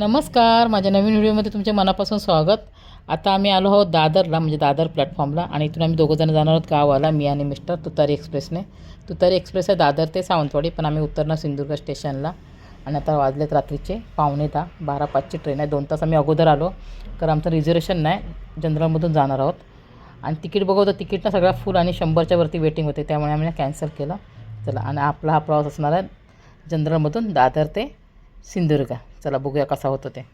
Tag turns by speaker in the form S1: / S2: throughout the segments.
S1: नमस्कार माझ्या नवीन व्हिडिओमध्ये तुमच्या मनापासून स्वागत. आता आम्ही आलो आहोत दादरला म्हणजे दादर प्लॅटफॉर्मला आणि इथून आम्ही दोघंजण जाणार आहोत गावाला मी आणि मिस्टर तुतारी एक्सप्रेसने. तुतारी एक्सप्रेस आहे दादर ते सावंतवाडी पण आम्ही उतरणार सिंधुदुर्ग स्टेशनला. आणि आता वाजलेत रात्रीचे पावणे दहा बारा पाचची ट्रेन आहे. दोन तास आम्ही अगोदर आलो कारण आमचं रिझर्वेशन नाही जनरलमधून जाणार आहोत. आणि तिकीट बघवतं तिकीटला सगळा फुल आणि शंभरच्या वरती वेटिंग होते त्यामुळे आम्ही कॅन्सल केलं. चला आणि आपला हा प्रवास असणार आहे जनरलमधून दादर ते सिंधुदुर्ग. चला बघूया कसा होतो ते.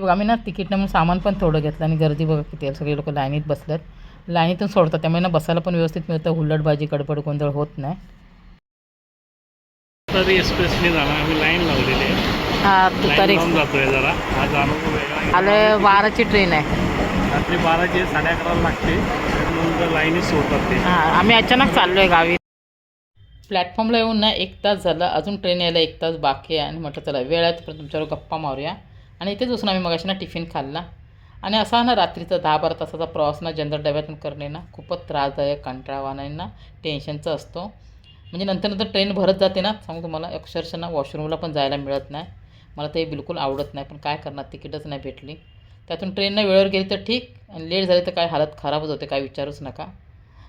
S1: बघा आम्ही ना तिकीटनं म्हणून सामान पण थोडं घेतलं आणि गर्दी बघा किती आहे. सगळे लोक लाईनीत बसलेत. लाईनीतून सोडतात त्यामुळे ना बसायला पण व्यवस्थित मिळतं. हुल्लडबाजी गडबड गोंधळ होत नाही.
S2: तरी एक्सप्रेसने जाणार आम्ही लाईन लावलेली आहे.
S1: हा
S2: लाईन
S1: तुतारी
S2: जातोय जरा. आज अनुभव वेगळा आहे.
S1: आलं बाराची ट्रेन आहे.
S2: रात्री बाराचे साडे अकराला लागते. नंतर लाईनीत सोडतात ते.
S1: हां आम्ही अचानक चाललो आहे गावी. प्लॅटफॉर्मला येऊन ना एक तास झाला अजून ट्रेन यायला एक तास बाकी आहे. आणि म्हटलं चला वेळ आहे तर तुमच्यावर गप्पा मारूया. आणि इथेच बसून आम्ही मगाशी ना टिफिन खाल्ला. आणि असा ना रात्रीचा दहा बारा तासाचा प्रवास ना जनरल डब्यातून करणे ना खूपच त्रासदायक कंटाळवाना ना टेन्शनचा असतो. म्हणजे नंतर नंतर ट्रेन भरत जाते ना सांगू तुम्हाला अक्षरशः ना वॉशरूमला पण जायला मिळत नाही. मला ते बिलकुल आवडत नाही. पण काय करणार तिकीटच नाही भेटली. त्यातून ट्रेननं वेळेवर गेली तर ठीक. आणि लेट झाली तर काय हालत खराबच होते काय विचारूच नका.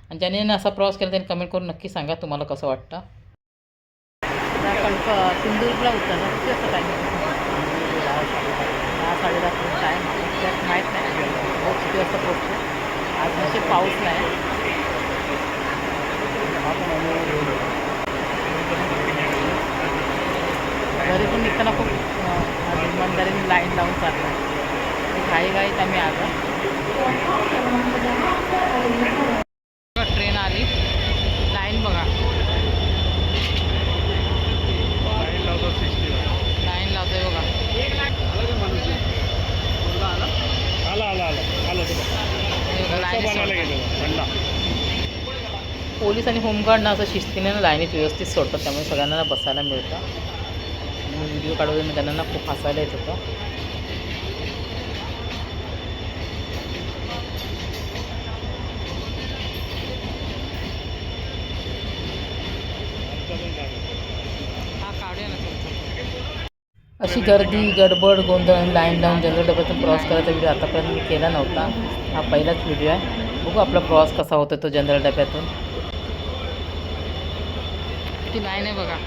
S1: आणि ज्याने असा प्रवास केला त्यांनी कमेंट करून नक्की सांगा तुम्हाला कसं वाटतं. सिंधुदुर्गला उतरला किती असं टाईम दहा साडे दहा टाईम त्यात माहीत नाही. बहुत किती वाजता पोचतो आज म्हणजे पाऊस नाही. घरी पण निघताना खूप इमानदारीने लाईन लावून चाललं. घाई घाईत आम्ही आलो ट्रेन आली लाईन बघा
S2: लाईन लावतात सिस्टीम
S1: लाईन लावतोय बघा
S2: आला आला आला आला तो
S1: पोलीस आणि होमगार्ड ना असं शिस्तीने ना लाईनीत व्यवस्थित सोडतात त्यामुळे सगळ्यांना बसायला मिळतं. व्हिडिओ काढून त्यांना ना खूप हसायला येत होतं हा काढूया ना तुमचा. अशी गर्दी गडबड गोंधळ लाईन लावून जनरल डब्यातून प्रवास करायचा व्हिडिओ आतापर्यंत मी केला नव्हता. हा पहिलाच व्हिडिओ आहे. बघू आपला प्रवास कसा होतो तो जनरल डब्यातून ती लाईन आहे बघा.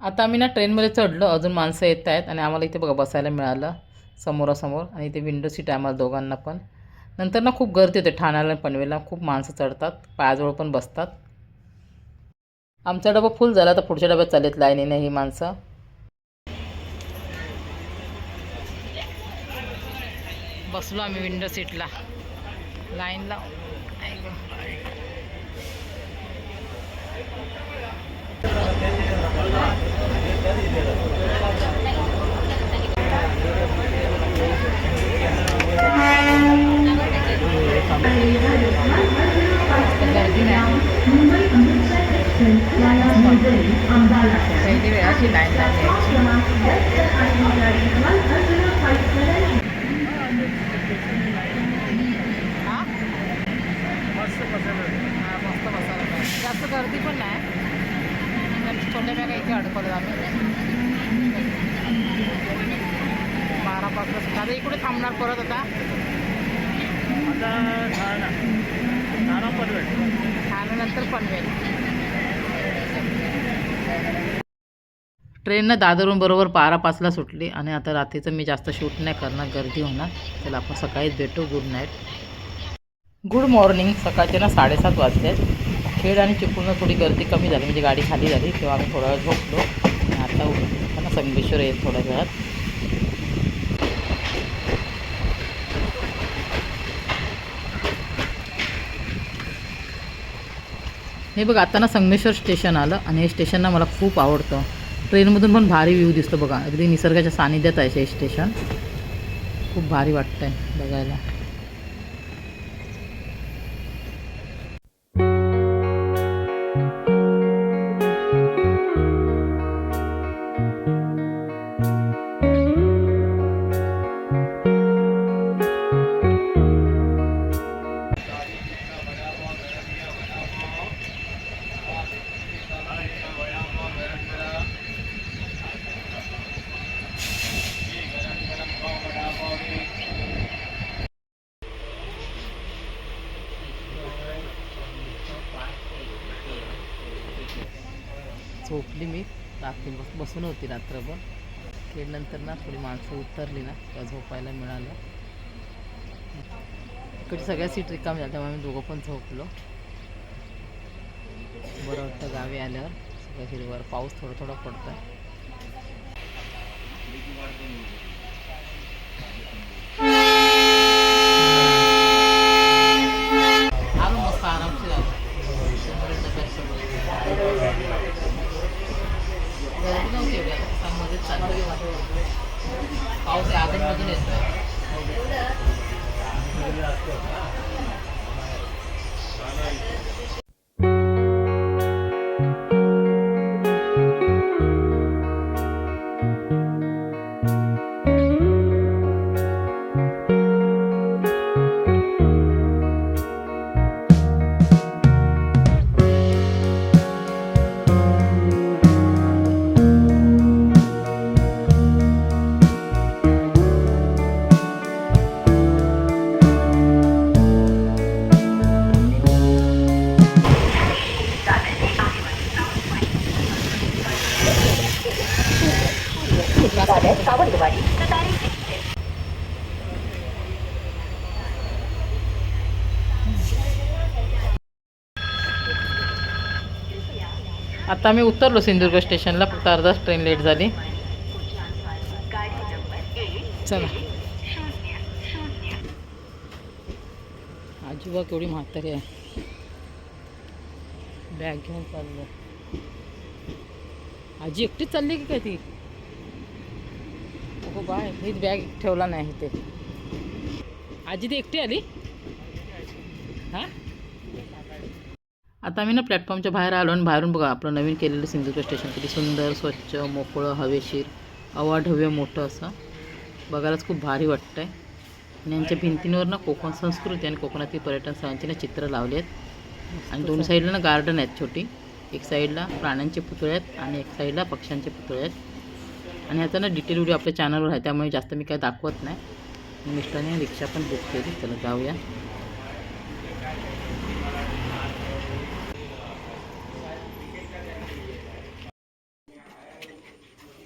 S1: आता आम्ही ना ट्रेनमध्ये चढलो. अजून माणसं येत आहेत आणि आम्हाला इथे बघा बसायला मिळालं. समोरासमोर आणि ते विंडो सीट आहे आम्हाला दोघांना पण. नंतर ना खूप गर्दी होते ठाण्याला आणि पनवेलला. खूप माणसं चढतात पायाजवळ पण बसतात. आमचा डबा फुल झाला तर पुढच्या डब्यात चालेत लाईनीने ही माणसं. बसलो आम्ही विंडो सीटला लाईनला. Gracias नाही पहिली वेळ अशी लाईन पाहिजे. जास्त गर्दी पण नाही. छोट्या बॅगा इथे अडकवलं आम्ही बारा पाचला सुद्धा आता इकडे थांबणार परत आता
S2: आता
S1: ठाण्यानंतर पनवेल ट्रेननं दादरहून बरोबर बारा पाचला सुटली आणि आता रात्रीचं मी जास्त शूट नाही करणार गर्दी होणार. त्याला आपण सकाळीच भेटू. गुड नाईट गुड मॉर्निंग सकाळचे ना साडेसात वाजले. खेड आणि चिपळून थोडी गर्दी कमी झाली म्हणजे गाडी खाली झाली तेव्हा आम्ही थोडा वेळ झोपलो. आणि आता उठलो. ना संगमेश्वर येईल थोड्या वेळात. हे बघ आता ना संगमेश्वर स्टेशन आलं आणि हे स्टेशन ना मला खूप आवडतं. ट्रेनमधून पण भारी व्ह्यू दिसतो बघा. अगदी निसर्गाच्या सानिध्यात आहे हे स्टेशन. खूप भारी वाटतं आहे बघायला. झोपली मी. रात्री बस बसून होती रात्रभर. खेळल्यानंतर ना थोडी माणसं उतरली ना तेव्हा झोपायला मिळालं. इकडे सगळ्या सीट रिकाम झाल्या त्यामुळे आम्ही दोघं पण झोपलो. बरं वाटतं गावी आल्यावर. सगळं हिरवर पाऊस थोडा थोडा पडतोय. マジですか?マジですか? आता मी उतरलो सिंधुदुर्ग स्टेशनला फक्त अर्धाच ट्रेन लेट झाली. चला. आजोबा केवढी म्हातारी आहे. बॅग घेऊन चाललो. आजी एकटीच चालली की काय ती? अगो बाय हीच बॅग ठेवला नाही ते आजी ती एकटी आली? हां? आता आम्ही ना प्लॅटफॉर्मच्या बाहेर आलो आणि बाहेरून बघा आपलं नवीन केलेलं सिंधुदुर्ग स्टेशन किती सुंदर स्वच्छ मोकळं हवेशीर अवाढव्य मोठं असं. बघायलाच खूप भारी वाटतं आहे आणि यांच्या भिंतींवर ना कोकण संस्कृती आणि कोकणातील पर्यटन स्थळांची ना चित्र लावली आहेत. आणि दोन साईडला ना गार्डन आहेत छोटी. एक साईडला प्राण्यांचे पुतळे आहेत आणि एक साईडला पक्ष्यांचे पुतळे आहेत. आणि ह्याचा ना डिटेल व्हिडिओ आपल्या चॅनलवर आहे त्यामुळे जास्त मी काय दाखवत नाही. मिस्टरने रिक्षा पण बुक केली चला जाऊया.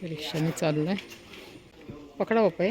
S1: रिक्षाने चाललंय. पकडा बापा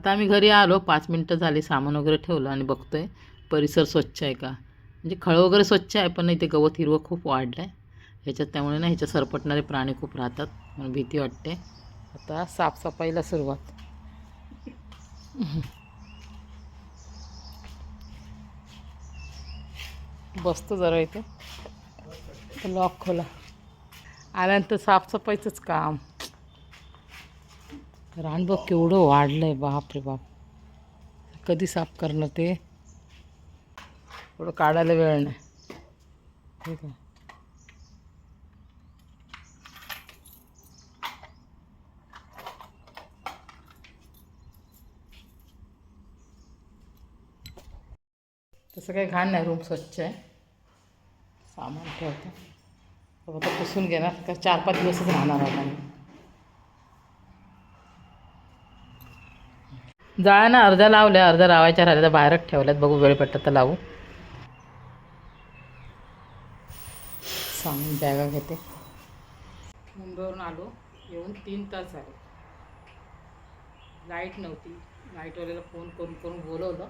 S1: आता आम्ही घरी आलो पाच मिनटं झाली सामान वगैरे ठेवलं आणि बघतो आहे परिसर स्वच्छ आहे का? म्हणजे खळं वगैरे स्वच्छ आहे पण इथे गवत हिरवं खूप वाढलं आहे ह्याच्यात त्यामुळे ना ह्याच्यात सरपटणारे प्राणी खूप राहतात म्हणून भीती वाटते. आता साफसफाईला सुरुवात. बसतो जरा इथे. लॉक खोला. आल्यानंतर साफसफाईचंच काम. रान बघ केवढं वाढलं आहे बाप. रे बाप कधी साफ करणार ते? एवढं काढायला वेळ नाही. ठीक आहे. तसं काही घाण नाही रूम स्वच्छ आहे. सामान ठेवतो. आता पुसून घेणार. का चार पाच दिवसच राहणार आहोत आम्ही जाळ्या ना अर्ध्या लावल्या अर्ध्या लावायच्या राहिल्या तर बाहेरच ठेवल्यात. बघू वेळ भेटत तर लावू. सामान बॅगा घेते. मुंबईवरून आलो. येऊन तीन तास झाले. लाइट नव्हती. लाईटवाल्याला फोन करून करून बोलवलं.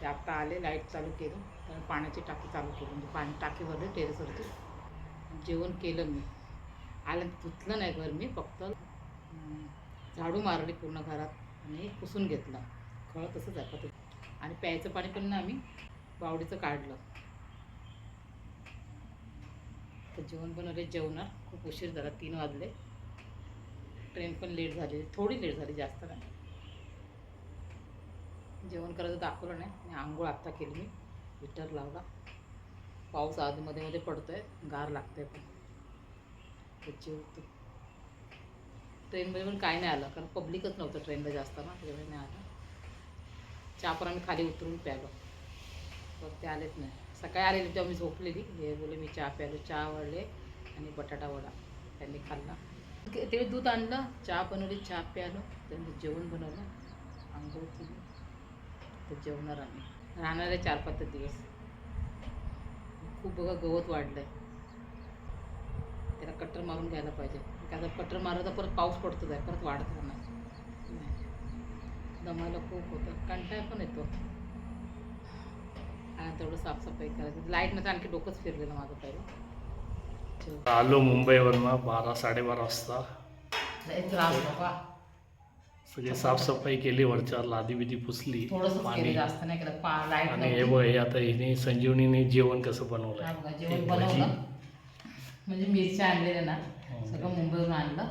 S1: ते आत्ता आले लाइट चालू केली. आणि पाण्याची टाकी चालू केली. म्हणजे पाणी टाकी भरली टेरेसवरती. जेवण केलं मी. आलं धुतलं नाही घर मी फक्त झाडू मारली पूर्ण घरात. आणि पुसून घेतलं. खळ तसंच आहे आणि प्यायचं पाणी पण ना आम्ही बावडीचं काढलं. तर जेवण बनवले जेवणार. खूप उशीर झाला तीन वाजले. ट्रेन पण लेट झाली. थोडी लेट झाली जास्त नाही. जेवण करायचं दाखवलं नाही. मी आंघोळ आत्ता केली मी. हिटर लावला. पाऊस आधीमध्ये मध्ये पडतोय. गार लागतंय पण. जेवतो. ट्रेनमध्ये पण काय नाही आलं कारण पब्लिकच नव्हतं ट्रेनला जास्त ना त्याच्यामुळे नाही आलं. चहा पण आम्ही खाली उतरून प्यालो. तर ते आलेच नाही. सकाळी आलेली तेव्हा मी झोपलेली. हे बोले मी चहा प्यालो. चहा वळले आणि बटाटा वडा. त्यांनी खाल्ला. ते दूध आणलं चहा बनवली चहा प्यालो. त्यांनी जेवण बनवलं. आंघोळ केली. तर जेवणार आम्ही. राहणार आहे चार पाच दिवस. खूप बघा गवत वाढलंय. त्याला कट्टर मारून घ्यायला पाहिजे. का जर कट्टर मारलं तर परत पाऊस पडतो जाय परत वाढत राहणार. दमायला खूप होतं. कंटाळ पण येतो. आणि तेवढं साफसफाई करायची. लाइट नव्हतं आणखी डोकंच फिरलेलं माझं पहिलं.
S2: आलो मुंबईवरनं बारा साडेबारा वाजता. सगळी साफसफाई केली वरच्यावर लादी बिदी पुसली पाणी.
S1: जास्त नाही केलं. पा लाइट
S2: आणि हे बघ हे आता हिने संजीवनीने जेवण कसं.
S1: बनवलं. म्हणजे मिरच्या आणलेल्या ना
S2: हो.
S1: सगळं मुंबईवरून आणलं.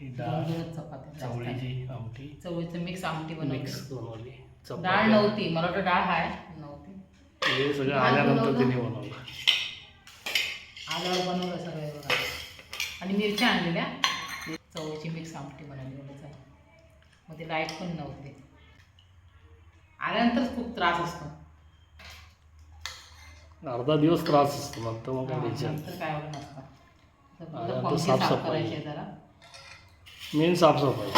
S1: दोन चपात्या.
S2: चवळीची आमटी.
S1: चवळीचं मिक्स आमटी बनवली
S2: मिक्स बनवली.
S1: डाळ
S2: चपात्या
S1: नव्हती मला वाटतं डाळ आहे नव्हती.
S2: हे सगळं
S1: डाळ
S2: आल्यानंतर
S1: बनवलं.
S2: तिने बनवलं.
S1: आल्यावर बनवलं सगळं बघा. आणि मिरच्या आणलेल्या. चवळीची मिक्स आमटी बनवली मग ते लाइट पण नव्हते. आल्यानंतर खूप त्रास असतो.
S2: अर्धा दिवस त्रास असतो मग काय टेन्शन
S1: नंतर काय एवढं नसतं तर फक्त साफ
S2: साफसफाई.
S1: करायचे जरा
S2: मेन साफसफाई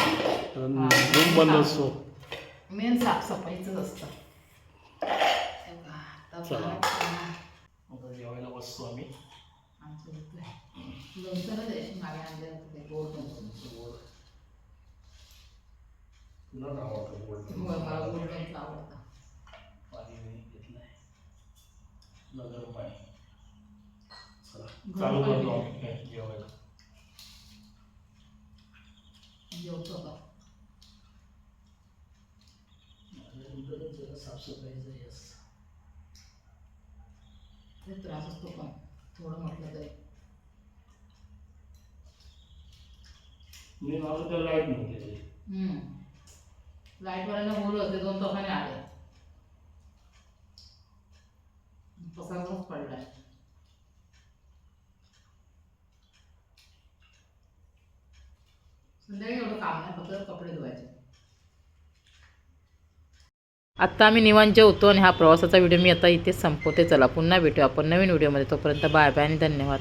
S2: कारण
S1: हा.
S2: रूम बंद असतो
S1: मेन साफसफाईचंच असतं आता
S2: चला. जेवायला बसतो आम्ही
S1: आमचं. लोणचं मागे होतं गोड लोणचं.
S2: तुला आवडतं गोड
S1: होय, मला गोड लोणचं आवडतं.
S2: पाणी नाही घेतलंय तुला गरम पाणी चला. करतो आम्ही जेवायला
S1: जेवतो का?
S2: जरा असतं.
S1: त्रास असतो पण थोडं म्हटलं तरी
S2: मी माझं तर लाइट नव्हते
S1: लाईटवाल्यांना बोलवलं ते दोन तासाने आले संध्याकाळी एवढं काम नाही फक्त कपडे धुवायचे आत्ता आम्ही निवांत जेवतो आणि हा प्रवासाचा व्हिडिओ मी आता इथेच संपवते. चला पुन्हा भेटू आपण नवीन व्हिडिओमध्ये तोपर्यंत बाय बाय आणि धन्यवाद.